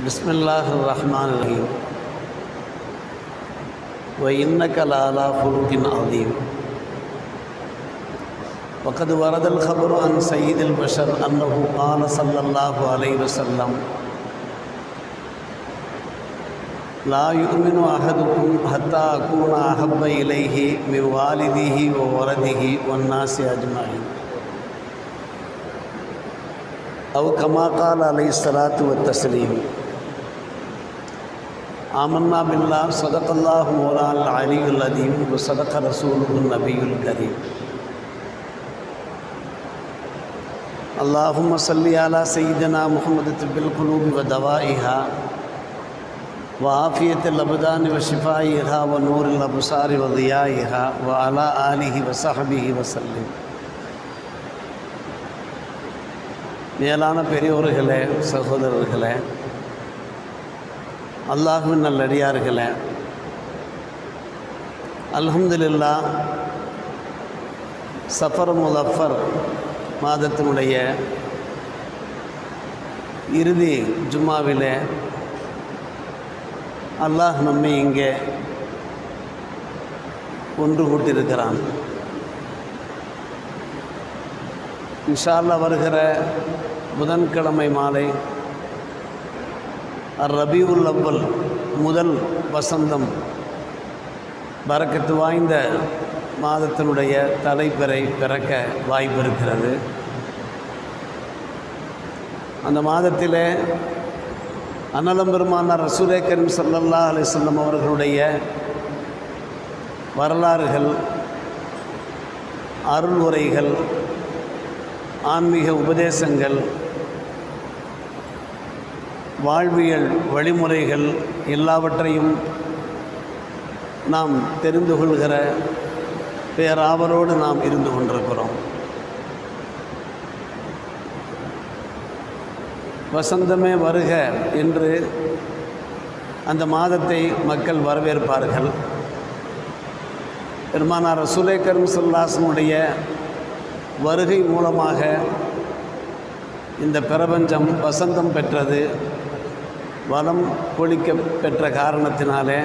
بسم الله الرحمن الرحيم. وإنك لعلى خلق عظيم. وقد ورد الخبر عن سيد البشر أنه قال صلى الله عليه وسلم لا يؤمن أحدكم حتى أكون أحب إليه من والده وولده والناس أجمعين. أو كما قال عليه الصلاة والتسليم آمنا بالله صدق الله مولانا العلي العظيم وصدق رسوله النبي الكريم اللهم صل على سيدنا محمد طب القلوب ودوائها وعافية الأبدان وشفائها ونور الأبصار وضيائها وعلى آله وصحبه وسلم மேலான பெரியோர்களே சகோதரர்களே அல்லாஹுவின் நல்லடியார்களே. அல்ஹம்துலில்லா சஃபர் முலஃபர் மாதத்தினுடைய இறுதி ஜும்மாவிலே அல்லாஹ் நம்மை இங்கே ஒன்று கூட்டியிருக்கிறான். இன்ஷால்லா வருகிற புதன்கிழமை மாலை ரபியுல் அவ்வல் முதல் வசந்தம். பறக்கத்து வாய்ந்த மாதத்தினுடைய தலைப்பெறை பிறக்க வாய்ப்பு இருக்கிறது அந்த மாதத்திலே அன்னலம் பெருமானார் ரசூலே கரீம் சல்லல்லா அலிசல்லம் அவர்களுடைய வரலாறுகள் அருள் உரைகள் ஆன்மீக உபதேசங்கள் வாழ்வியல் வழிமுறைகள் எல்லாவற்றையும் நாம் தெரிந்து கொள்கிற பேராவலோடு நாம் இருந்து கொண்டிருக்கிறோம். வசந்தமே வருக என்று அந்த மாதத்தை மக்கள் வரவேற்பார்கள். பெருமானார் ரசூலே கரும் சொல்லாசனுடைய வருகை மூலமாக இந்த பிரபஞ்சம் வசந்தம் பெற்றது. வளம் கொளிக்க பெற்ற காரணத்தினாலே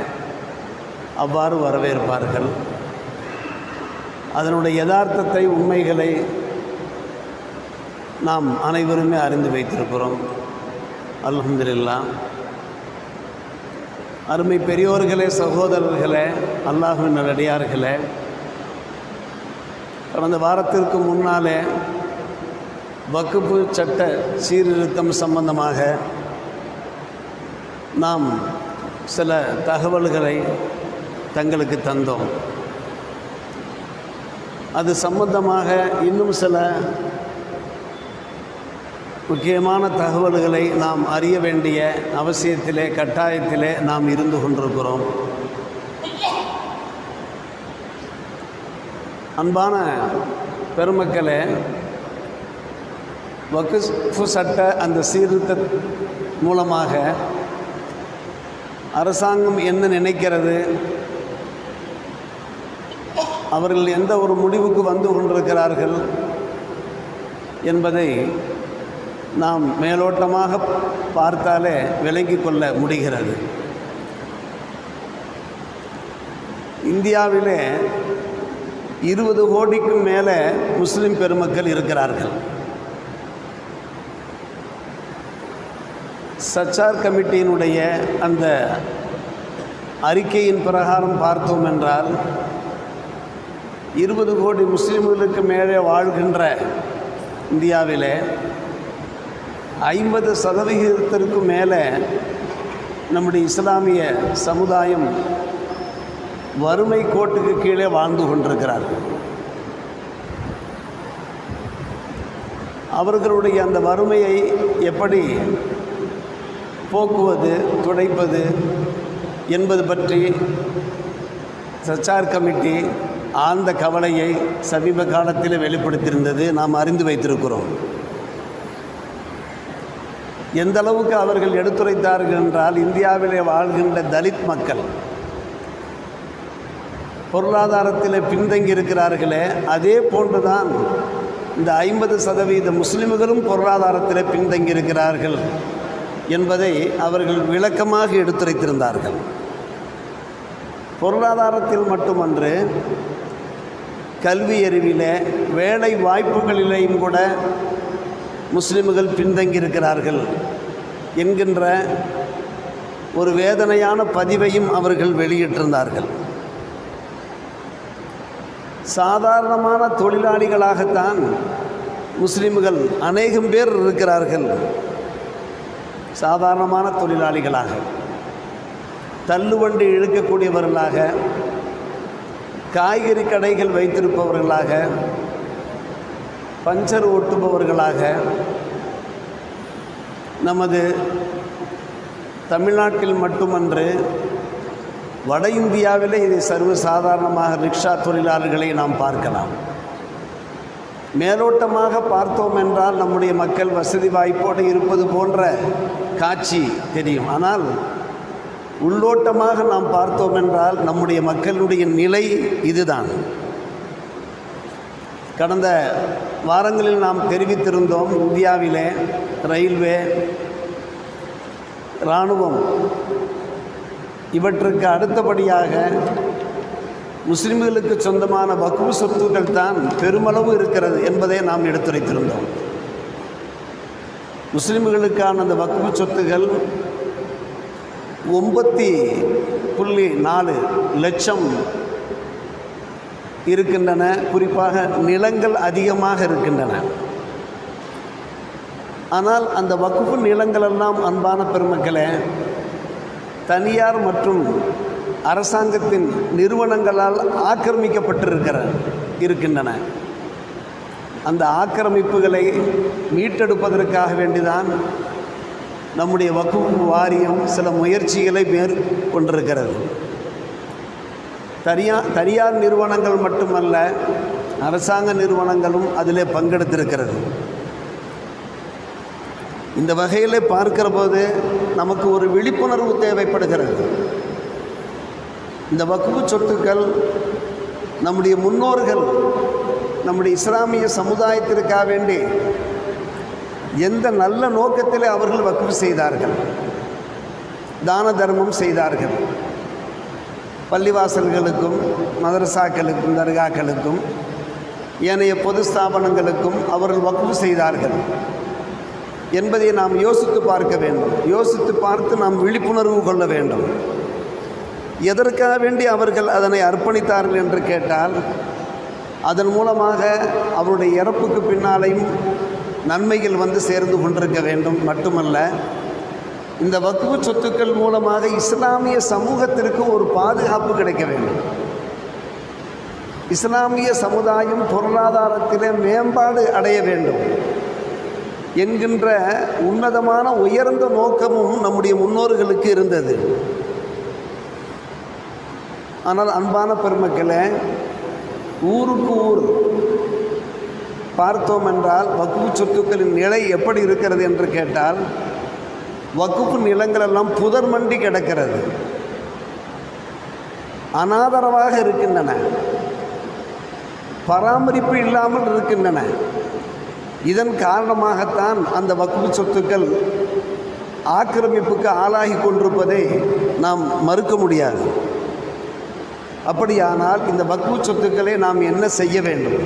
அவ்வாறு வரவேற்பார்கள். அதனுடைய யதார்த்தத்தை உண்மைகளை நாம் அனைவருமே அறிந்து வைத்திருக்கிறோம். அல்ஹம்துலில்லா. அருமை பெரியோர்களே சகோதரர்களே அல்லாஹின் நல்லடியார்களே கடந்த வாரத்திற்கு முன்னாலே வகுப்பு சட்ட சீர்திருத்தம் சம்பந்தமாக நாம் சில தகவல்களை தங்களுக்கு தந்தோம். அது சம்பந்தமாக இன்னும் சில முக்கியமான தகவல்களை நாம் அறிய வேண்டிய அவசியத்திலே கட்டாயத்திலே நாம் இருந்து கொண்டிருக்கிறோம். அன்பான பெருமக்களே வகுப்பு சட்ட அந்த சீர்திருத்த மூலமாக அரசாங்கம் என்ன நினைக்கிறது? அவர்கள் எந்த ஒரு முடிவுக்கு வந்து கொண்டிருக்கிறார்கள் என்பதை நாம் மேலோட்டமாக பார்த்தாலே விளங்கி கொள்ள முடிகிறது. இந்தியாவிலே இருபது கோடிக்கும் மேலே முஸ்லிம் பெருமக்கள் இருக்கிறார்கள். சச்சார் கமிட்டியினுடைய அந்த அறிக்கையின் பிரகாரம் பார்த்தோம் என்றால் இருபது கோடி முஸ்லீம்களுக்கு மேலே வாழ்கின்ற இந்தியாவிலே ஐம்பது சதவிகிதத்திற்கு மேலே நம்முடைய இஸ்லாமிய சமுதாயம் வறுமை கோட்டுக்கு கீழே வாழ்ந்து கொண்டிருக்கிறார்கள். அவர்களுடைய அந்த வறுமையை எப்படி போக்குவது துடைப்பது என்பது பற்றி சச்சார் கமிட்டி ஆழ்ந்த கவலையை சமீப காலத்தில் வெளிப்படுத்தியிருந்தது. நாம் அறிந்து வைத்திருக்கிறோம். எந்த அளவுக்கு அவர்கள் எடுத்துரைத்தார்கள் என்றால் இந்தியாவிலே வாழ்கின்ற தலித் மக்கள் பொருளாதாரத்தில் பின்தங்கி இருக்கிறார்களே அதே போன்றுதான் இந்த ஐம்பது சதவீத முஸ்லிம்களும் பொருளாதாரத்தில் பின்தங்கி இருக்கிறார்கள். என்பதை அவர்கள் விளக்கமாக எடுத்துரைத்திருந்தார்கள். பொருளாதாரத்தில் மட்டுமன்று கல்வி அறிவிலே வேலை வாய்ப்புகளிலேயும் கூட முஸ்லிம்கள் பின்தங்கியிருக்கிறார்கள் என்கின்ற ஒரு வேதனையான பதிவையும் அவர்கள் வெளியிட்டிருந்தார்கள். சாதாரணமான தொழிலாளிகளாகத்தான் முஸ்லிம்கள் அநேகம் பேர் இருக்கிறார்கள். சாதாரணமான தொழிலாளிகளாக தள்ளுவண்டி இழுக்கக்கூடியவர்களாக காய்கறி கடைகள் வைத்திருப்பவர்களாக பஞ்சர் ஓட்டுபவர்களாக நமது தமிழ்நாட்டில் மட்டுமன்று வட இந்தியாவிலே இதை சர்வசாதாரணமாக ரிக்ஷா தொழிலாளர்களை நாம் பார்க்கலாம். மேலோட்டமாக பார்த்தோம் என்றால் நம்முடைய மக்கள் வசதி வாய்ப்போடு இருப்பது போன்ற காட்சி தெரியும். ஆனால் உள்ளோட்டமாக நாம் பார்த்தோம் என்றால் நம்முடைய மக்களுடைய நிலை இதுதான். கடந்த வாரங்களில் நாம் தெரிவித்திருந்தோம் இந்தியாவிலே ரயில்வே இராணுவம் இவற்றுக்கு அடுத்தபடியாக முஸ்லிம்களுக்கு சொந்தமான வக்ஃபு சொத்துக்கள் தான் பெருமளவு இருக்கிறது என்பதை நாம் எடுத்துரைத்திருந்தோம். முஸ்லீம்களுக்கான அந்த வக்பு சொத்துகள் ஒம்பத்தி புள்ளி நாலு லட்சம் இருக்கின்றன. குறிப்பாக நிலங்கள் அதிகமாக இருக்கின்றன. ஆனால் அந்த வகுப்பு நிலங்களெல்லாம் அன்பான பெருமக்களே தனியார் மற்றும் அரசாங்கத்தின் நிறுவனங்களால் ஆக்கிரமிக்கப்பட்டிருக்கிற இருக்கின்றன. அந்த ஆக்கிரமிப்புகளை மீட்டெடுப்பதற்காக வேண்டிதான் நம்முடைய வகுப்பு வாரியம் சில முயற்சிகளை மேற்கொண்டிருக்கிறது தனியார் தனியார் நிறுவனங்கள் மட்டுமல்ல அரசாங்க நிறுவனங்களும் அதிலே பங்கெடுத்திருக்கிறது. இந்த வகையில் பார்க்கிற போது நமக்கு ஒரு விழிப்புணர்வு தேவைப்படுகிறது. இந்த வகுப்பு சொத்துக்கள் நம்முடைய முன்னோர்கள் நம்முடைய இஸ்லாமிய சமுதாயத்திற்காக வேண்டி எந்த நல்ல நோக்கத்தில் அவர்கள் வக்குவு செய்தார்கள். தான தர்மம் செய்தார்கள். பள்ளிவாசல்களுக்கும் மதரசாக்களுக்கும் தர்காக்களுக்கும் ஏனைய பொது ஸ்தாபனங்களுக்கும் அவர்கள் வக்குவு செய்தார்கள். என்பதை நாம் யோசித்து பார்க்க வேண்டும். யோசித்து பார்த்து நாம் விழிப்புணர்வு கொள்ள வேண்டும். எதற்காக வேண்டி அவர்கள் அதனை அர்ப்பணித்தார்கள் என்று கேட்டால் அதன் மூலமாக அவருடைய இறப்புக்கு பின்னாலையும் நன்மைகள் வந்து சேர்ந்து கொண்டிருக்க வேண்டும் மட்டுமல்ல இந்த வக்குவ சொத்துக்கள் மூலமாக இஸ்லாமிய சமூகத்திற்கு ஒரு பாதுகாப்பு கிடைக்க வேண்டும். இஸ்லாமிய சமுதாயம் பொருளாதாரத்திலே மேம்பாடு அடைய வேண்டும் என்கின்ற உன்னதமான உயர்ந்த நோக்கமும் நம்முடைய முன்னோர்களுக்கு இருந்தது. ஆனால் அன்பான பெருமக்களை ஊருக்கு ஊர் பார்த்தோம் என்றால் வக்குப்பு சொத்துக்களின் நிலை எப்படி இருக்கிறது என்று கேட்டால் வக்குப்பு நிலங்களெல்லாம் புதர் மண்டி கிடக்கிறது. அனாதரவாக இருக்கின்றன. பராமரிப்பு இல்லாமல் இருக்கின்றன. இதன் காரணமாகத்தான் அந்த வக்குப்பு சொத்துக்கள் ஆக்கிரமிப்புக்கு ஆளாகி கொண்டிருப்பதை நாம் மறுக்க முடியாது. அப்படியானால் இந்த வக்பு சொத்துக்களை நாம் என்ன செய்ய வேண்டும்?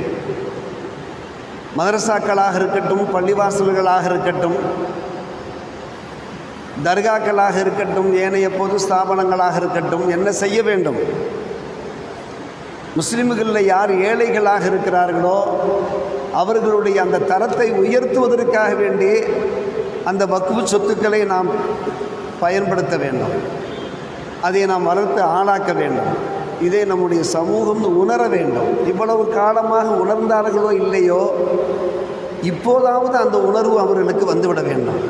மதரசாக்களாக இருக்கட்டும் பள்ளிவாசல்களாக இருக்கட்டும் தர்காக்களாக இருக்கட்டும் ஏனைய பொது ஸ்தாபனங்களாக இருக்கட்டும் என்ன செய்ய வேண்டும்? முஸ்லிம்களில் யார் ஏழைகளாக இருக்கிறார்களோ அவர்களுடைய அந்த தரத்தை உயர்த்துவதற்காக வேண்டி அந்த வக்குவு சொத்துக்களை நாம் பயன்படுத்த வேண்டும். அதை நாம் வளர்த்து ஆளாக்க வேண்டும். இதை நம்முடைய சமூகம் உணர வேண்டும். இவ்வளவு காலமாக உணர்ந்தார்களோ இல்லையோ இப்போதாவது அந்த உணர்வு அவர்களுக்கு வந்துவிட வேண்டும்.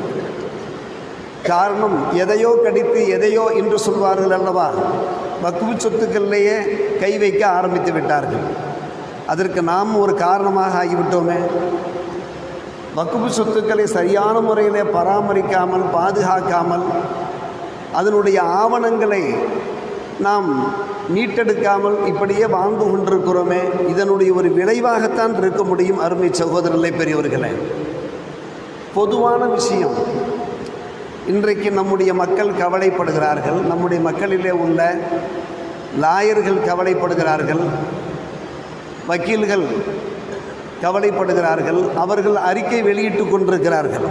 காரணம் எதையோ கடித்து எதையோ என்று சொல்வார்கள் அல்லவா? வக்குவு சொத்துக்கள்லேயே கை வைக்க ஆரம்பித்து விட்டார்கள். அதற்கு நாம் ஒரு காரணமாக ஆகிவிட்டோமே. வக்குப்பு சொத்துக்களை சரியான முறையில் பராமரிக்காமல் பாதுகாக்காமல் அதனுடைய ஆவணங்களை நாம் மீட்டெடுக்காமல் இப்படியே வாழ்ந்து கொண்டிருக்கிறோமே இதனுடைய ஒரு விளைவாகத்தான் இருக்க முடியும் அருமை சகோதரர்களை பெரியவர்களே பொதுவான விஷயம் இன்றைக்கு நம்முடைய மக்கள் கவலைப்படுகிறார்கள். நம்முடைய மக்களிலே உள்ள லாயர்கள் கவலைப்படுகிறார்கள். வக்கீல்கள் கவலைப்படுகிறார்கள். அவர்கள் அறிக்கை வெளியிட்டு கொண்டிருக்கிறார்கள்.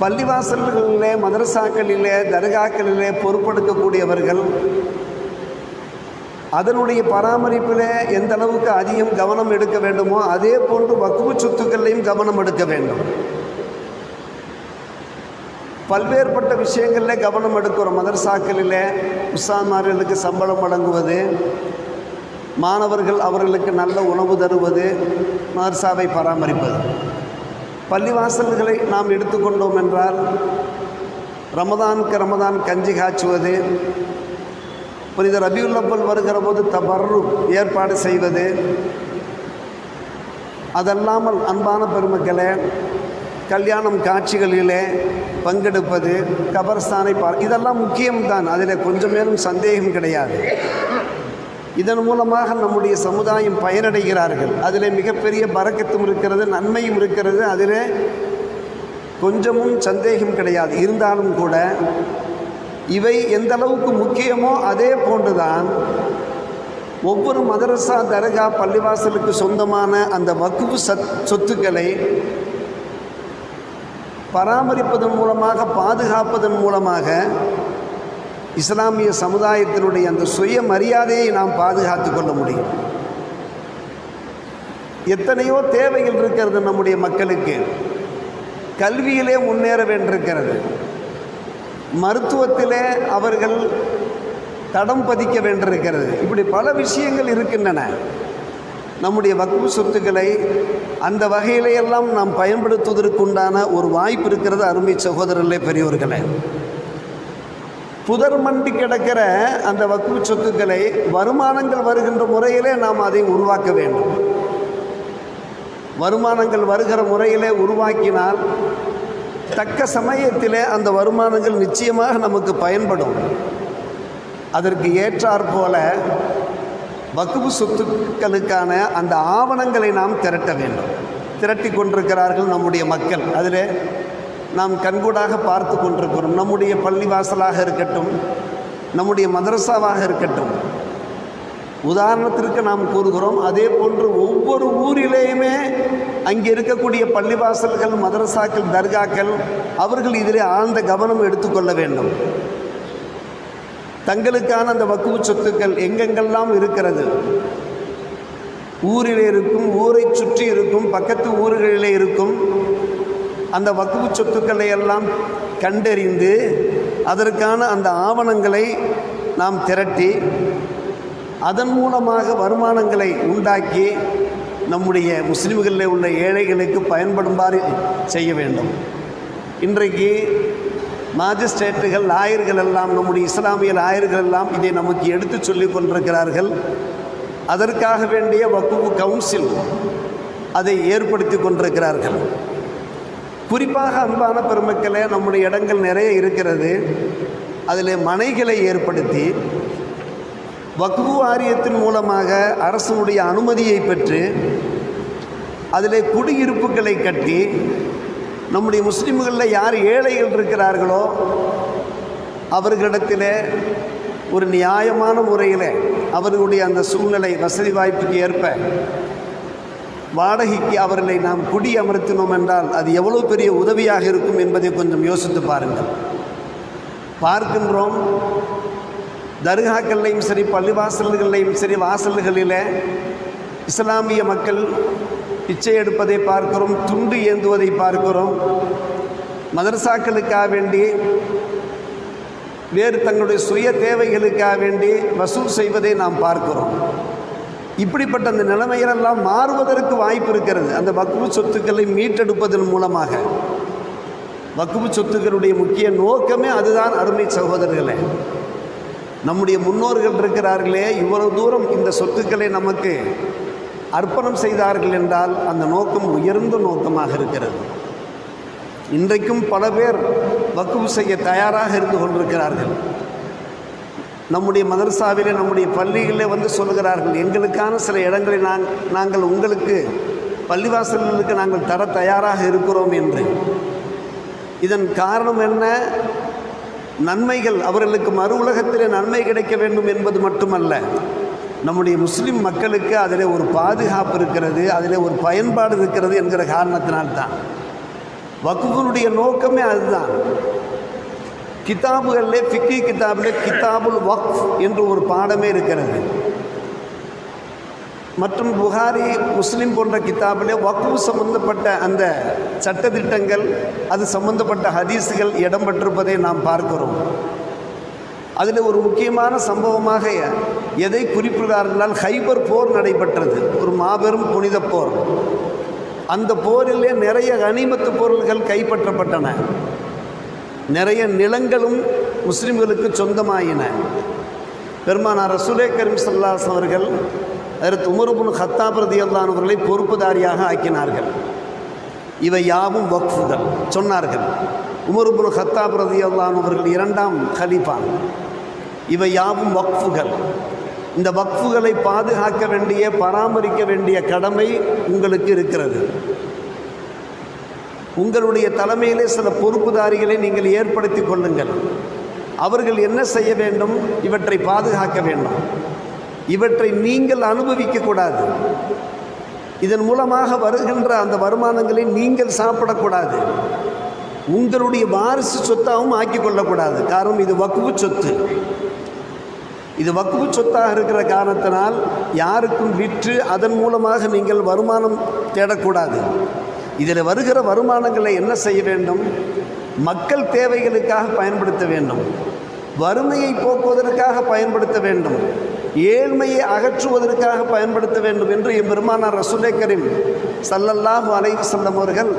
பள்ளிவாசல்களிலே மதரசாக்களிலே தர்காக்களிலே பொறுப்பெடுக்கக்கூடியவர்கள் அதனுடைய பராமரிப்பில் எந்த அளவுக்கு அதிகம் கவனம் எடுக்க வேண்டுமோ அதே போன்று வக்குவு சொத்துக்களையும் கவனம் எடுக்க வேண்டும். பல்வேறுபட்ட விஷயங்களில் கவனம் எடுக்கிறோம். மதரசாக்களில் உஸ்தான்மார்களுக்கு சம்பளம் வழங்குவது மாணவர்கள் அவர்களுக்கு நல்ல உணவு தருவது மதர்சாவை பராமரிப்பது. பள்ளிவாசல்களை நாம் எடுத்துக்கொண்டோம் என்றால் ரமதானுக்கு ரமதான் கஞ்சி காய்ச்சுவது புனித ரபியுல் வருகிற போது தபர்ரு ஏற்பாடு செய்வது. அதல்லாமல் அன்பான பெருமக்களே கல்யாணம் காட்சிகளிலே பங்கெடுப்பது கபர்ஸ்தானை பார் இதெல்லாம் முக்கியம்தான். அதில் கொஞ்சமேலும் சந்தேகம் கிடையாது. இதன் மூலமாக நம்முடைய சமுதாயம் பயனடைகிறார்கள். அதில் மிகப்பெரிய பறக்கத்தும் இருக்கிறது நன்மையும் இருக்கிறது. அதில் கொஞ்சமும் சந்தேகம் கிடையாது. இருந்தாலும் கூட இவை எந்த அளவுக்கு முக்கியமோ அதே போன்றுதான் ஒவ்வொரு மதரசா தர்கா பள்ளிவாசலுக்கு சொந்தமான அந்த வகுப்பு சத் சொத்துக்களை பராமரிப்பதன் மூலமாக பாதுகாப்பதன் மூலமாக இஸ்லாமிய சமுதாயத்தினுடைய அந்த சுய மரியாதையை நாம் பாதுகாத்து கொள்ள முடியும். எத்தனையோ தேவைகள் இருக்கிறது நம்முடைய மக்களுக்கு. கல்வியிலே முன்னேற வேண்டியிருக்கிறது. மருத்துவத்திலே அவர்கள் தடம் பதிக்க வேண்டியிருக்கிறது. இப்படி பல விஷயங்கள் இருக்கின்றன. நம்முடைய வக்பு சொத்துக்களை அந்த வகையிலையெல்லாம் நாம் பயன்படுத்துவதற்குண்டான ஒரு வாய்ப்பு இருக்கிறது அருமை சகோதரர்களே பெரியவர்களே புதர் மண்டி கிடக்கிற அந்த வக்பு சொத்துக்களை வருமானங்கள் வருகின்ற முறையிலே நாம் அதை உருவாக்க வேண்டும். வருமானங்கள் வருகிற முறையிலே உருவாக்கினால் தக்க சமயத்தில் அந்த வருமானங்கள் நிச்சயமாக நமக்கு பயன்படும். அதற்கு ஏற்றாற் போல வக்குவு சொத்துக்களுக்கான அந்த ஆவணங்களை நாம் திரட்ட வேண்டும். திரட்டி கொண்டிருக்கிறார்கள் நம்முடைய மக்கள். அதில் நாம் கண்கூடாக பார்த்து கொண்டிருக்கிறோம். நம்முடைய பள்ளிவாசலாக இருக்கட்டும் நம்முடைய மதரசாவாக இருக்கட்டும். உதாரணத்திற்கு நாம் கூறுகிறோம் அதே போன்று ஒவ்வொரு ஊரிலேயுமே அங்கே இருக்கக்கூடிய பள்ளிவாசல்கள் மதரசாக்கள் தர்காக்கள் அவர்கள் இதிலே ஆழ்ந்த கவனம் எடுத்துக்கொள்ள வேண்டும். தங்களுக்கான அந்த வக்குவு சொத்துக்கள் எங்கெங்கெல்லாம் இருக்கிறது? ஊரில் இருக்கும் ஊரை சுற்றி இருக்கும் பக்கத்து ஊர்களிலே இருக்கும் அந்த வக்குவு சொத்துக்களை எல்லாம் கண்டறிந்து அதற்கான அந்த ஆவணங்களை நாம் திரட்டி அதன் மூலமாக வருமானங்களை உண்டாக்கி நம்முடைய முஸ்லீம்களில் உள்ள ஏழைகளுக்கு பயன்படுமாறு செய்ய வேண்டும். இன்றைக்கு மாஜிஸ்ட்ரேட்டுகள் லாயர்கள் எல்லாம் நம்முடைய இஸ்லாமிய லாயர்கள் எல்லாம் இதை நமக்கு எடுத்து சொல்லிக் கொண்டிருக்கிறார்கள். அதற்காக வேண்டிய வக்குவு கவுன்சில் அதை ஏற்படுத்தி கொண்டிருக்கிறார்கள். குறிப்பாக அன்பான பெருமக்களே நம்முடைய இடங்கள் நிறைய இருக்கிறது. அதில் மனைகளை ஏற்படுத்தி வக்ஃபு வாரியத்தின் மூலமாக அரசனுடைய அனுமதியை பெற்று அதில் குடியிருப்புகளை கட்டி நம்முடைய முஸ்லீம்களில் யார் ஏழைகள் இருக்கிறார்களோ அவர்களிடத்தில் ஒரு நியாயமான முறையில் அவர்களுடைய அந்த சூழ்நிலை வசதி வாய்ப்புக்கு ஏற்ப வாடகைக்கு அவர்களை நாம் குடி அமர்த்தினோம் என்றால் அது எவ்வளோ பெரிய உதவியாக இருக்கும் என்பதை கொஞ்சம் யோசித்து பாருங்கள். பார்க்கின்றோம். தர்காக்கள்லையும் சரி பள்ளிவாசல்கள்லையும் சரி வாசல்களில் இஸ்லாமிய மக்கள் பிச்சை எடுப்பதை பார்க்கிறோம் துண்டு ஏந்துவதை பார்க்கிறோம். மதரசாக்களுக்காக வேண்டி வேறு தங்களுடைய சுய தேவைகளுக்காக வேண்டி வசூல் செய்வதை நாம் பார்க்கிறோம். இப்படிப்பட்ட அந்த நிலைமைகளெல்லாம் மாறுவதற்கு வாய்ப்பு இருக்கிறது. அந்த வக்குவு சொத்துக்களை மீட்டெடுப்பதன் மூலமாக. வக்குவு சொத்துக்களுடைய முக்கிய நோக்கமே அதுதான் அருமை சகோதரர்களே. நம்முடைய முன்னோர்கள் இருக்கிறார்களே இவ்வளவு தூரம் இந்த சொத்துக்களை நமக்கு அர்ப்பணம் செய்தார்கள் என்றால் அந்த நோக்கம் உயர்ந்த நோக்கமாக இருக்கிறது. இன்றைக்கும் பல பேர் வக்குவு செய்ய தயாராக இருந்து கொண்டிருக்கிறார்கள். நம்முடைய மதரசாவிலே நம்முடைய பள்ளிகளிலே வந்து சொல்கிறார்கள் எங்களுக்கான சில இடங்களை நாங்கள் உங்களுக்கு பள்ளிவாசல்களுக்கு நாங்கள் தர தயாராக இருக்கிறோம் என்று. இதன் காரணம் என்ன? நன்மைகள் அவர்களுக்கு மறு உலகத்திலே நன்மை கிடைக்க வேண்டும் என்பது மட்டுமல்ல. நம்முடைய முஸ்லிம் மக்களுக்கு அதில் ஒரு பாதுகாப்பு இருக்கிறது அதில் ஒரு பயன்பாடு இருக்கிறது என்கிற காரணத்தினால்தான். வகுப்பினுடைய நோக்கமே அதுதான். கிதாபுகளிலே ஃபிக்கி கிதாபில் கிதாபுல் வக்ஃப் என்று ஒரு பாடமே இருக்கிறது. மற்றும் புகாரி முஸ்லீம் போன்ற கிதாபிலே வக்கு சம்பந்தப்பட்ட அந்த சட்டதிட்டங்கள் அது சம்பந்தப்பட்ட ஹதீஸுகள் இடம்பெற்றிருப்பதை நாம் பார்க்கிறோம். அதில் ஒரு முக்கியமான சம்பவமாக எதை குறிப்பிடுகிறார் என்றால் ஹைபர் போர் நடைபெற்றது. ஒரு மாபெரும் புனித போர். அந்த போரிலே நிறைய கனிமத்து பொருள்கள் கைப்பற்றப்பட்டன. நிறைய நிலங்களும் முஸ்லிம்களுக்கு சொந்தமாயின. பெருமானார் ரசூலே கரீம் சல்லாஸ் அவர்கள் அதற்கு உமருபுன் ஹத்தாபிரதி அல்லானவர்களை பொறுப்புதாரியாக ஆக்கினார்கள். இவை யாவும் வக்ஃபுகள். சொன்னார்கள் உமருபுன் ஹத்தாபிரதி அல்லானவர்கள் இரண்டாம் ஹலீஃபா இவை யாவும் வக்ஃபுகள். இந்த வக்ஃபுகளை பாதுகாக்க வேண்டிய பராமரிக்க வேண்டிய கடமை உங்களுக்கு இருக்கிறது. உங்களுடைய தலைமையிலே சில பொறுப்புதாரிகளை நீங்கள் ஏற்படுத்தி கொள்ளுங்கள். அவர்கள் என்ன செய்ய வேண்டும்? இவற்றை பாதுகாக்க வேண்டும். இவற்றை நீங்கள் அனுபவிக்கக்கூடாது. இதன் மூலமாக வருகின்ற அந்த வருமானங்களை நீங்கள் சாப்பிடக்கூடாது. உங்களுடைய வாரிசு சொத்தாகவும் ஆக்கி கொள்ளக்கூடாது. காரணம் இது வக்குவு சொத்து. இது வக்குவு சொத்தாக இருக்கிற காரணத்தினால் யாருக்கும் விற்று அதன் மூலமாக நீங்கள் வருமானம் தேடக்கூடாது. இதில் வருகிற வருமானங்களை என்ன செய்ய வேண்டும்? மக்கள் தேவைகளுக்காக பயன்படுத்த வேண்டும். வறுமையை போக்குவதற்காக பயன்படுத்த வேண்டும். ஏழ்மையை அகற்றுவதற்காக பயன்படுத்த வேண்டும் என்று எம்பெருமானார் ரசுலே கரீம் சல்லல்லாஹு அலை செல்லம் அவர்கள்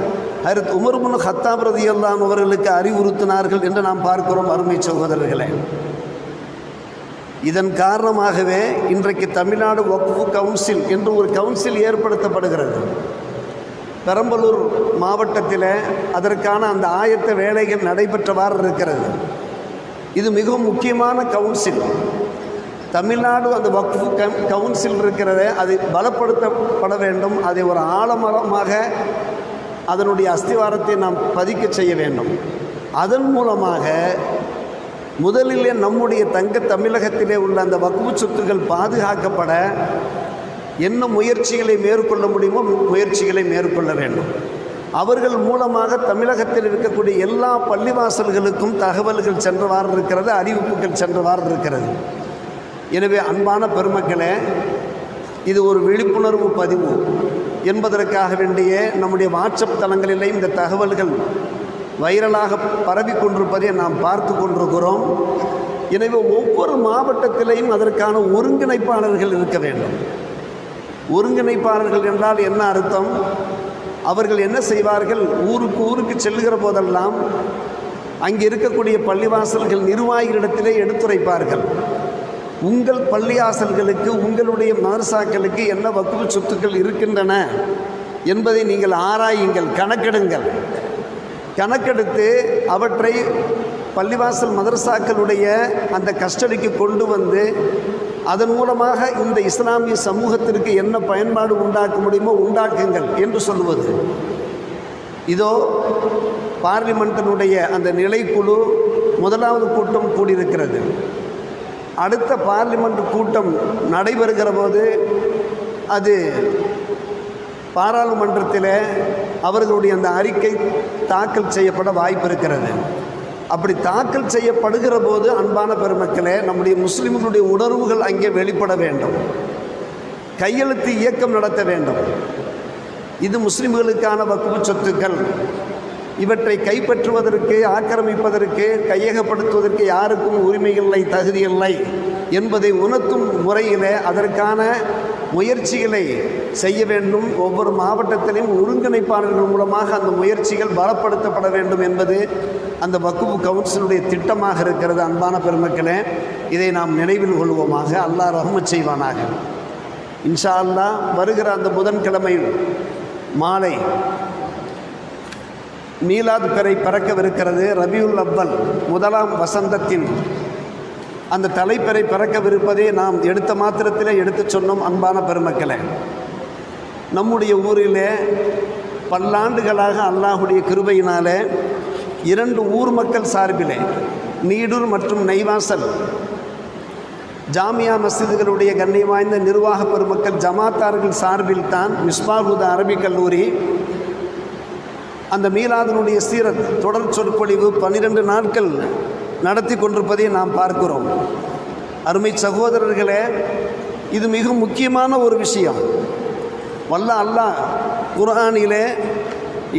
ஹரித் உமர்முன் ஹத்தாப் ரதியல்லான் அவர்களுக்கு அறிவுறுத்தினார்கள் என்று நாம் பார்க்கிறோம் அருமை சகோதரர்களே. இதன் காரணமாகவே இன்றைக்கு தமிழ்நாடு வக்ஃபு கவுன்சில் என்று ஒரு கவுன்சில் ஏற்படுத்தப்படுகிறது. பெரம்பலூர் மாவட்டத்தில் அதற்கான அந்த ஆயத்த வேலைகள் நடைபெற்றவாறு இருக்கிறது. இது மிகவும் முக்கியமான கவுன்சில். தமிழ்நாடு அந்த வக்ஃபு கம் கவுன்சில் இருக்கிறத அது பலப்படுத்தப்பட வேண்டும். அதை ஒரு ஆழமரமாக அதனுடைய அஸ்திவாரத்தை நாம் பதிக்க செய்ய வேண்டும். அதன் மூலமாக முதலிலே நம்முடைய தங்க தமிழகத்திலே உள்ள அந்த வக்ஃபு சொத்துக்கள் பாதுகாக்கப்பட என்ன முயற்சிகளை மேற்கொள்ள முடியுமோ முயற்சிகளை மேற்கொள்ள வேண்டும். அவர்கள் மூலமாக தமிழகத்தில் இருக்கக்கூடிய எல்லா பள்ளிவாசல்களுக்கும் தகவல்கள் சென்றவாறு இருக்கிறது அறிவிப்புகள் சென்றவாறு இருக்கிறது. எனவே அன்பான பெருமக்களே இது ஒரு விழிப்புணர்வு பதிவு என்பதற்காக வேண்டிய நம்முடைய வாட்ஸ்அப் தளங்களிலே இந்த தகவல்கள் வைரலாக பரவி கொண்டிருப்பதை நாம் பார்த்து கொண்டிருக்கிறோம். எனவே ஒவ்வொரு மாவட்டத்திலையும் அதற்கான ஒருங்கிணைப்பாளர்கள் இருக்க வேண்டும். ஒருங்கிணைப்பாளர்கள் என்றால் என்ன அர்த்தம்? அவர்கள் என்ன செய்வார்கள்? ஊருக்கு ஊருக்கு செல்லுகிற போதெல்லாம் அங்கே இருக்கக்கூடிய பள்ளிவாசல்கள் நிர்வாகிகளிடத்திலே எடுத்துரைப்பார்கள். உங்கள் பள்ளிவாசல்களுக்கு உங்களுடைய மதர்சாக்களுக்கு என்ன வக்குவு சொத்துக்கள் இருக்கின்றன என்பதை நீங்கள் ஆராயுங்கள் கணக்கெடுங்கள். கணக்கெடுத்து அவற்றை பள்ளிவாசல் மதரசாக்களுடைய அந்த கஸ்டடிக்கு கொண்டு வந்து அதன் மூலமாக இந்த இஸ்லாமிய சமூகத்திற்கு என்ன பயன்பாடு உண்டாக்க முடியுமோ உண்டாக்குங்கள் என்று சொல்லுவது. இதோ பார்லிமெண்ட்டினுடைய அந்த நிலைக்குழு முதலாவது கூட்டம் கூடியிருக்கிறது. அடுத்த பார்லிமெண்ட் கூட்டம் நடைபெறுகிற போது அது பாராளுமன்றத்தில் அவர்களுடைய அந்த அறிக்கை தாக்கல் செய்யப்பட வாய்ப்பு இருக்கிறது அப்படி தாக்கல் செய்யப்படுகிற போது அன்பான பெருமக்களே நம்முடைய முஸ்லிம்களுடைய உணர்வுகள் அங்கே வெளிப்பட வேண்டும். கையெழுத்து இயக்கம் நடத்த வேண்டும். இது முஸ்லிம்களுக்கான வக்குவு சொத்துக்கள். இவற்றை கைப்பற்றுவதற்கு ஆக்கிரமிப்பதற்கு கையகப்படுத்துவதற்கு யாருக்கும் உரிமை இல்லை தகுதி இல்லை என்பதை உணர்த்தும் முறையிலே அதற்கான முயற்சிகளை செய்ய வேண்டும். ஒவ்வொரு மாவட்டத்திலையும் ஒருங்கிணைப்பாளர்கள் மூலமாக அந்த முயற்சிகள் பலப்படுத்தப்பட வேண்டும் என்பது அந்த வக்குப்பு கவுன்சிலுடைய திட்டமாக இருக்கிறது அன்பான பெருமக்களே. இதை நாம் நினைவில் கொள்வோமாக. அல்லாஹ் ரஹ்மத் செய்வானாக. இன்ஷா அல்லாஹ் வருகிற அந்த புதன்கிழமை மாலை மீலாது பெறை பறக்கவிருக்கிறது ரபியுல் அவ்வல் முதலாம் வசந்தத்தின். அந்த தலைப்பெறை பறக்கவிருப்பதை நாம் எடுத்த மாத்திரத்திலே எடுத்து சொன்னோம் அன்பான பெருமக்களே. நம்முடைய ஊரிலே பல்லாண்டுகளாக அல்லாஹுடைய கிருபையினாலே இரண்டு ஊர் மக்கள் சார்பிலே நீடூர் மற்றும் நெய்வாசல் ஜாமியா மஸ்ஜிதுகளுடைய கண்ணியம் வாய்ந்த நிர்வாக பெருமக்கள் ஜமாத்தார்கள் சார்பில் தான் மிஸ்பாகுத அரபிக் கல்லூரி அந்த மீலாதனுடைய சீரர் தொடர் சொற்பொழிவு பன்னிரண்டு நாட்கள் நடத்தி கொண்டிருப்பதை நாம் பார்க்கிறோம். அருமை சகோதரர்களே இது மிக முக்கியமான ஒரு விஷயம். வல்ல அல்லாஹ் குர்ஆனிலே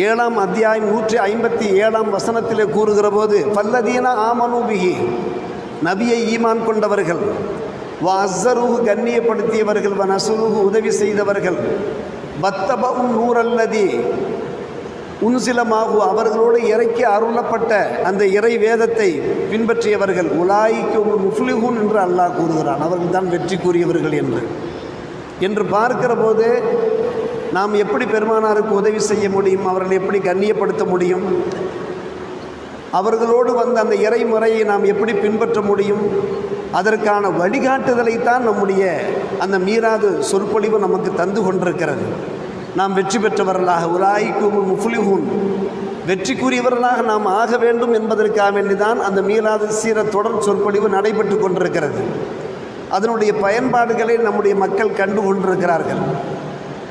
ஏழாம் அத்தியாயம் நூற்றி ஐம்பத்தி ஏழாம் வசனத்திலே கூறுகிற போது பல்லதீன ஆமனூபிகி நபியை ஈமான் கொண்டவர்கள் வ அஸ்ஸருஹு கண்ணியப்படுத்தியவர்கள் வ நசுருகு உதவி செய்தவர்கள் பத்தபவும் நூறல்லதி உன்சிலமாகு அவர்களோடு இறக்கி அருளப்பட்ட அந்த இறை வேதத்தை பின்பற்றியவர்கள் உலாய்க்கு முஃப்லிஹூன் என்று அல்லாஹ் கூறுகிறான். அவர்கள் தான் வெற்றி கூறியவர்கள் என்று. என்று பார்க்கிற போது நாம் எப்படி பெருமானாருக்கு உதவி செய்ய முடியும்? அவர்களை எப்படி கண்ணியப்படுத்த முடியும்? அவர்களோடு வந்த அந்த இறைமுறையை நாம் எப்படி பின்பற்ற முடியும்? அதற்கான வழிகாட்டுதலைத்தான் நம்முடைய அந்த மீறாது சொற்பொழிவு நமக்கு தந்து கொண்டிருக்கிறது. நாம் வெற்றி பெற்றவர்களாக உலாய்க்கும் முஃப்லிஹூன். வெற்றிக்குரியவர்களாக நாம் ஆக வேண்டும் என்பதற்காக வேண்டிதான் அந்த மீளாது சீர தொடர் சொற்பொழிவு நடைபெற்று கொண்டிருக்கிறது. அதனுடைய பயன்பாடுகளை நம்முடைய மக்கள் கண்டு கொண்டிருக்கிறார்கள்.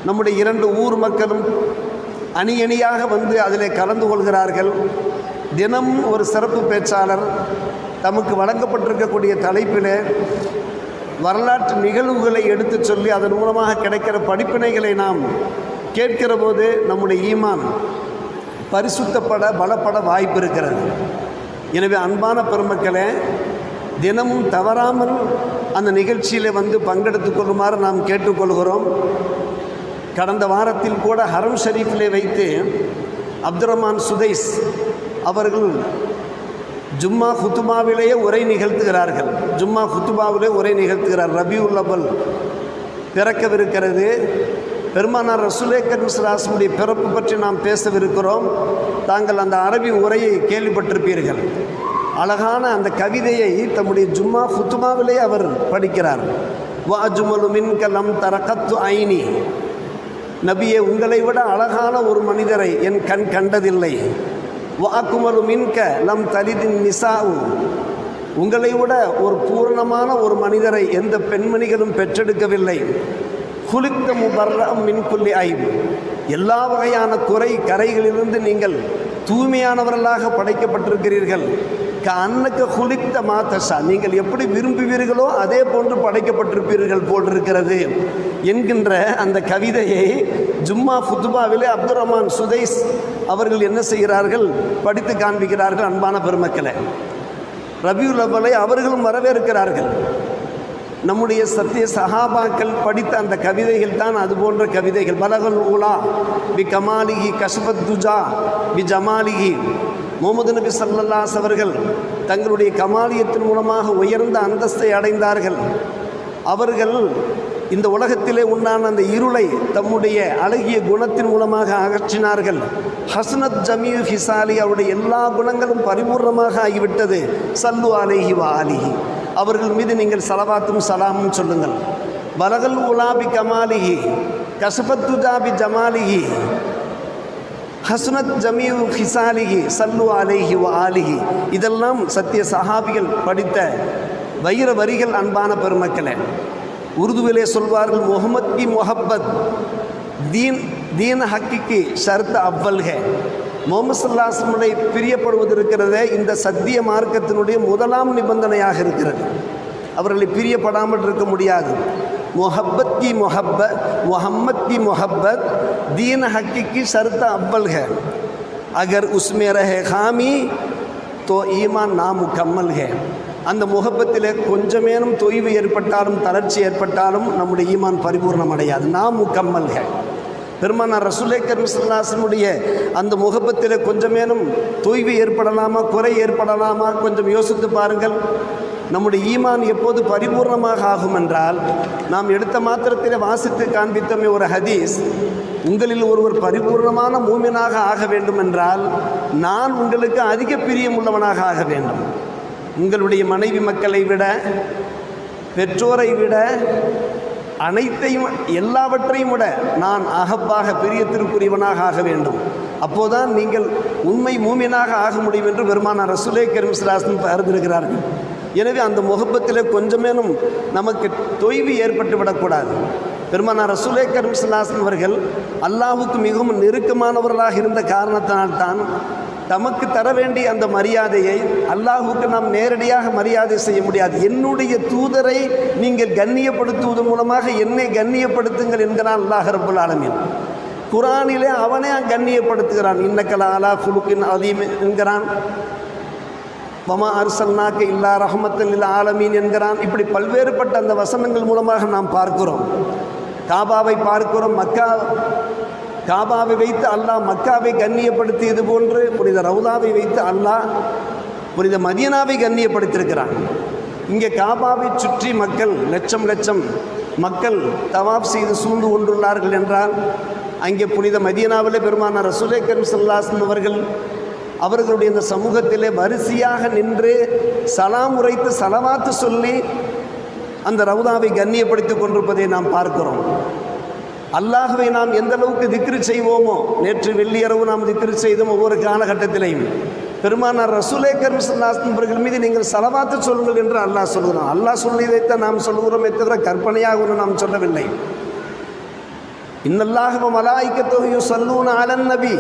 நம்முடைய இரண்டு ஊர் மக்களும் அணி அணியாக வந்து அதில் கலந்து கொள்கிறார்கள். தினம் ஒரு சிறப்பு பேச்சாளர் தமக்கு வழங்கப்பட்டிருக்கக்கூடிய தலைப்பில் வரலாற்று நிகழ்வுகளை எடுத்துச் சொல்லி அதன் மூலமாக கிடைக்கிற படிப்பினைகளை நாம் கேட்கிற போது நம்முடைய ஈமான் பரிசுத்தப்பட பலப்பட வாய்ப்பு இருக்கிறது. எனவே அன்பான பெருமக்களே தினமும் தவறாமல் அந்த நிகழ்ச்சியில் வந்து பங்கெடுத்து கொள்ளுமாறு நாம் கேட்டுக்கொள்கிறோம். கடந்த வாரத்தில் கூட ஹரம் ஷரீஃபிலே வைத்து அப்துரமான் சுதைஸ் அவர்கள் ஜும்மா ஹுத்துமாவிலேயே உரை நிகழ்த்துகிறார்கள். ஜும்மா குத்துபாவிலே உரை நிகழ்த்துகிறார் ரபி அவல் பிறக்கவிருக்கிறது. பெருமானார் ரசுலே கர்மிஸ்ராசனுடைய பிறப்பு பற்றி நாம் பேசவிருக்கிறோம். தாங்கள் அந்த அரபி உரையை கேள்விப்பட்டிருப்பீர்கள். அழகான அந்த கவிதையை தம்முடைய ஜும்மா ஃபுத்துமாவிலே அவர் படிக்கிறார். வா ஜுமலு மின்கலம் தரகத்து ஐனி. நபியே உங்களை விட அழகான ஒரு மனிதரை என் கண் கண்டதில்லை. வாக்குமலு மின்க லம் தலிதின் நிசாவு உங்களை விட ஒரு பூரணமான ஒரு மனிதரை எந்த பெண்மணிகளும் பெற்றெடுக்கவில்லை. குளித்த முபர்ரம் மின்குல்லி ஐப் எல்லா வகையான குறை கரைகளிலிருந்து நீங்கள் தூய்மையானவர்களாக படைக்கப்பட்டிருக்கிறீர்கள். க அன்னக்க குளித்த மாத்தசா நீங்கள் எப்படி விரும்புவீர்களோ அதே போன்று படைக்கப்பட்டிருப்பீர்கள் போல் இருக்கிறது என்கின்ற அந்த கவிதையை ஜும்மா ஃபுத்துபாவிலே அப்துல் ரஹ்மான் சுதைஸ் அவர்கள் என்ன செய்கிறார்கள்? படித்து காண்பிக்கிறார்கள் அன்பான பெருமக்களை. ரபியுல் அவலை அவர்களும் வரவேற்கிறார்கள். நம்முடைய சத்திய சஹாபாக்கள் படித்த அந்த கவிதைகள் தான் அது போன்ற கவிதைகள். பலகல் ஊலா பி கமாலிகி கஷ்பத் துஜா பி ஜமாலிகி முகமது நபி சல்லல்லாஸ் அவர்கள் தங்களுடைய கமாலியத்தின் மூலமாக உயர்ந்த அந்தஸ்தை அடைந்தார்கள். அவர்கள் இந்த உலகத்திலே உண்டான அந்த இருளை தம்முடைய அழகிய குணத்தின் மூலமாக அகற்றினார்கள். ஹசனத் ஜமீர் ஹிசாலி அவருடைய எல்லா குணங்களும் பரிபூர்ணமாக ஆகிவிட்டது. சல்லு அலிஹி வா அலிஹி அவர்கள் மீது நீங்கள் சலவாத்தும் சலாமும் சொல்லுங்கள். பலகல் உலாபி கமாலிஹி கசபத்துஜாபி ஜமாலிஹி ஹசுனத் ஜமீவு ஹிசாலிஹி சல்லு அலேஹி வ ஆலிஹி. இதெல்லாம் சத்திய சஹாபிகள் படித்த வைர வரிகள் அன்பான பெருமக்களே. உருதுவிலே சொல்வார்கள் முகமத் கி முஹப்பத் தீன் தீன ஹக்கிக்கு ஷர்த் அவ்வல்க முகமது சல்லாஸ்முடைய பிரியப்படுவது இருக்கிறதே இந்த சத்திய மார்க்கத்தினுடைய முதலாம் நிபந்தனையாக இருக்கிறது அவர்களை பிரியப்படாமல் இருக்க முடியாது मोहब्बत की मोहब्बत मोहम्मद की मोहब्बत दीन हकी की शर्त अव्वल है अगर उसमें रहे खामी तो ஈமான் நாமுக்கம்மல் ஹே அந்த முகப்பத்தில் கொஞ்சமேனும் தொய்வு ஏற்பட்டாலும் தளர்ச்சி ஏற்பட்டாலும் நம்முடைய ஈமான் பரிபூர்ணம் அடையாது நாம் முக்கம்மல்கள் ஹே பெருமானார் ரசுலே கர்மிசல்லாசனுடைய அந்த முகப்பத்தில் கொஞ்சமேனும் தொய்வு ஏற்படலாமா குறை ஏற்படலாமா கொஞ்சம் யோசித்து பாருங்கள். நம்முடைய ஈமான் எப்போது பரிபூர்ணமாக ஆகும் என்றால் நாம் எடுத்த மாத்திரத்தில் வாசித்து காண்பித்தமே ஒரு ஹதீஸ். உங்களில் ஒருவர் பரிபூர்ணமான மூமினாக ஆக வேண்டும் என்றால் நான் உங்களுக்கு அதிக பிரியம் உள்ளவனாக ஆக வேண்டும். உங்களுடைய மனைவி மக்களை விட பெற்றோரை விட அனைத்தையும் எல்லாவற்றையும் விட நான் அகப்பாக பிரியத்திற்குரியவனாக ஆக வேண்டும். அப்போதான் நீங்கள் உண்மை மூமியனாக ஆக முடியும் என்று பெருமானார் ரசுலே கரிமிஸ்ராசன் அறிந்திருக்கிறார்கள். எனவே அந்த முகப்பத்தில் கொஞ்சமேனும் நமக்கு தொய்வு ஏற்பட்டு விடக்கூடாது. பெருமானார் ரசூலே கரிமிஸ்லாசன் அவர்கள் அல்லாஹுக்கு மிகவும் நெருக்கமானவர்களாக இருந்த காரணத்தினால்தான் தமக்கு தர வேண்டிய அந்த மரியாதையை அல்லாஹுக்கு நாம் நேரடியாக மரியாதை செய்ய முடியாது. என்னுடைய தூதரை நீங்கள் கண்ணியப்படுத்துவதன் மூலமாக என்னை கண்ணியப்படுத்துங்கள் என்கிறான் அல்லாஹ் ரபுல் ஆலமீன். குரானிலே அவனே கண்ணியப்படுத்துகிறான். இன்னக்கலா அலா குலுக்கின் அதீம் என்கிறான். மமா அரசல்னாக்கு இல்லா ரஹமத்தல் இல்லா ஆலமீன் என்கிறான். இப்படி பல்வேறுபட்ட அந்த வசனங்கள் மூலமாக நாம் பார்க்கிறோம். காபாவை பார்க்கிறோம். மக்கா காபாவை வைத்து அல்லாஹ் மக்காவை கண்ணியப்படுத்தியது போன்று புனித ரவுதாவை வைத்து அல்லாஹ் புனித மதியனாவை கண்ணியப்படுத்தியிருக்கிறான். இங்கே காபாவை சுற்றி மக்கள் லட்சம் லட்சம் மக்கள் தவாப் செய்து சூழ்ந்து கொண்டுள்ளார்கள் என்றால் அங்கே புனித மதியனாவில் பெருமான ரசூலே கரும் சல்லாசன் அவர்கள் அவர்களுடைய இந்த சமூகத்திலே வரிசையாக நின்று சலாம் உரைத்து சலவாத்து சொல்லி அந்த ரவுதாவை கண்ணியப்படுத்தி கொண்டிருப்பதை நாம் பார்க்கிறோம். அல்லாஹுவை நாம் எந்த அளவுக்கு திக்ரு செய்வோமோ நேற்று வெள்ளியரவு நாம் திக்ரு செய்தோம் ஒவ்வொரு காலகட்டத்திலையும். பெருமானார் ரசூலே கர்மிசல்லாஸ்தன் அவர்கள் மீது நீங்கள் செலவாத்து சொல்லுங்கள் என்று அல்லாஹ் சொல்கிறோம் அல்லாஹ் சொல்லியதைத்தான் நாம் சொல்கிறோமே தவிர கற்பனையாக ஒன்று நாம் சொல்லவில்லை. இன்னல்லாஹவ மலாய்க்கத்தொகையு சல்லூன் அலன் நபி.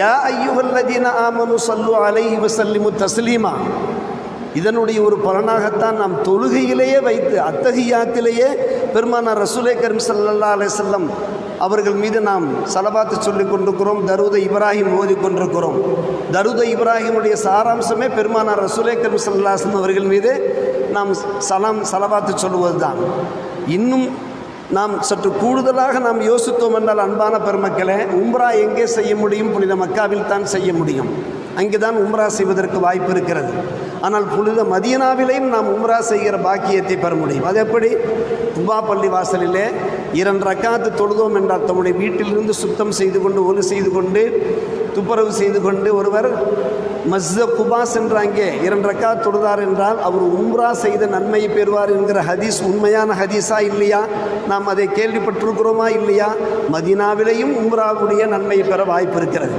யா ஐயுகல்லதீன ஆமனு சல்லு அலைஹி வசல்லிமு தஸ்லீமா. இதனுடைய ஒரு பலனாகத்தான் நாம் தொழுகையிலேயே வைத்து அத்தகையாத்திலேயே பெருமானார் ரசூலே கரீம் சல்லா அலிசல்லம் அவர்கள் மீது நாம் சலபாத்து சொல்லி கொண்டிருக்கிறோம் தருத இப்ராஹிம் ஓதி கொண்டிருக்கிறோம். தருத இப்ராஹிமுடைய சாராம்சமே பெருமானார் ரசூலே கரீம் சல்லாஸ்லம் அவர்கள் மீது நாம் சலாம் சலபாத்து சொல்லுவது தான் இன்னும் நாம் சற்று கூடுதலாக நாம் யோசித்தோம் என்றால் அன்பான பெருமக்களே உம்ரா எங்கே செய்ய முடியும்? புனித மக்காவில் தான் செய்ய முடியும். அங்கே தான் உம்ரா செய்வதற்கு வாய்ப்பு இருக்கிறது. ஆனால் புனித மதியனாவிலையும் நாம் உம்ரா செய்கிற பாக்கியத்தை பெற முடியும். அது எப்படி? துபா பள்ளி வாசலிலே இரண்டு ரக்காத்து தொழுதோம் என்றால் தம்முடைய வீட்டிலிருந்து சுத்தம் செய்து கொண்டு ஒலு செய்து கொண்டு துப்புரவு செய்து கொண்டு ஒருவர் மஸ்த குபா சென்ற அங்கே இரண்டு ரக்கா தொழுதார் என்றால் அவர் உம்ரா செய்த நன்மையை பெறுவார் என்கிற ஹதீஸ் உண்மையான ஹதீஸா இல்லையா? நாம் அதை கேள்விப்பட்டிருக்கிறோமா இல்லையா? மதினாவிலேயும் உம்ராவுடைய நன்மையை பெற வாய்ப்பு இருக்கிறது.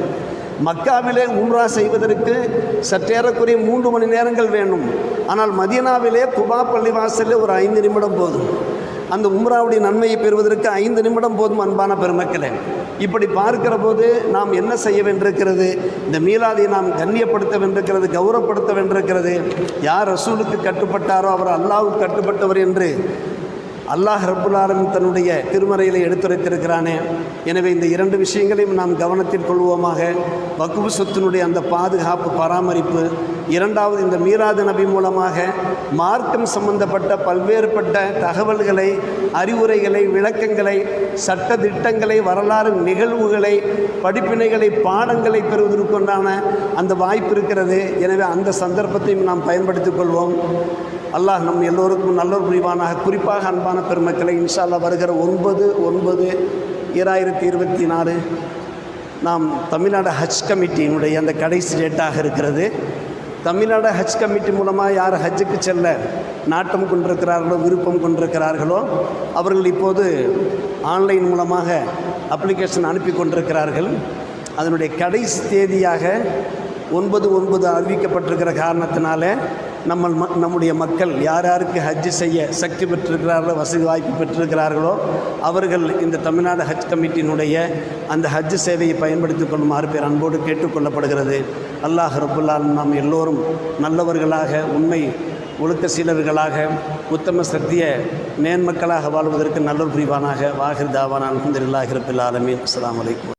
மக்காவிலே உம்ரா செய்வதற்கு சற்றேறக்குறைய மூன்று மணி நேரங்கள் வேண்டும். ஆனால் மதீனாவிலே குபா பள்ளிவாசலில் ஒரு ஐந்து நிமிடம் போதும். அந்த உம்ராவுடைய நன்மையை பெறுவதற்கு ஐந்து நிமிடம் போதும் அன்பான பெருமக்களே. இப்படி பார்க்கிற போது நாம் என்ன செய்ய வேண்டியிருக்கிறது? இந்த மீலாதை நாம் கண்ணியப்படுத்த வேண்டியிருக்கிறது கௌரவப்படுத்த வேண்டியிருக்கிறது. யார் ரசூலுக்கு கட்டுப்பட்டாரோ அவர் அல்லாவுக்கு கட்டுப்பட்டவர் என்று அல்லாஹ் ரப்புல்லாலும் தன்னுடைய திருமறையில் எடுத்துரைத்திருக்கிறானே. எனவே இந்த இரண்டு விஷயங்களையும் நாம் கவனத்தில் கொள்வோமாக. வக்குவு சொத்தினுடைய அந்த பாதுகாப்பு பராமரிப்பு இரண்டாவது இந்த மீராத நபி மூலமாக மார்க்கம் சம்பந்தப்பட்ட பல்வேறுபட்ட தகவல்களை அறிவுரைகளை விளக்கங்களை சட்ட திட்டங்களை வரலாறு நிகழ்வுகளை படிப்பினைகளை பாடங்களை பெறுவதற்குண்டான அந்த வாய்ப்பு இருக்கிறது. எனவே அந்த சந்தர்ப்பத்தையும் நாம் பயன்படுத்திக் கொள்வோம். அல்லாஹ் நம் எல்லோருக்கும் நல்ல புரிவானாக. குறிப்பாக அன்பான பெருமக்களை இன்ஷால்லா வருகிற ஒன்பது ஒன்பது ஈராயிரத்தி இருபத்தி நாலு நாம் தமிழ்நாடு ஹஜ் கமிட்டியினுடைய அந்த கடைசி டேட்டாக இருக்கிறது. தமிழ்நாடு ஹஜ் கமிட்டி மூலமாக யார் ஹஜ்ஜுக்கு செல்ல நாட்டம் கொண்டிருக்கிறார்களோ விருப்பம் கொண்டிருக்கிறார்களோ அவர்கள் இப்போது ஆன்லைன் மூலமாக அப்ளிகேஷன் அனுப்பி கொண்டிருக்கிறார்கள். அதனுடைய கடைசி தேதியாக ஒன்பது ஒன்பது அறிவிக்கப்பட்டிருக்கிற காரணத்தினால நம்ம ம- நம்முடைய மக்கள் யார் யாருக்கு ஹஜ் செய்ய சக்தி பெற்றிருக்கிறார்களோ வசதி வாய்ப்பு பெற்றிருக்கிறார்களோ அவர்கள் இந்த தமிழ்நாடு ஹஜ் கமிட்டியினுடைய அந்த ஹஜ் சேவையை பயன்படுத்திக் கொள்ளுமாறு பேர் அன்போடு கேட்டுக்கொள்ளப்படுகிறது அல்லாஹ் ரபுல்லால் நாம் எல்லோரும் நல்லவர்களாக உண்மை ஒழுக்க சீலர்களாக உத்தம சத்திய மேன்மக்களாக வாழ்வதற்கு நல்ல புரிவானாக. வாகிர் தாவான அலமதுல்லாஹிரபில் ஆலமீன். அஸ்லாம் வலைக்கம்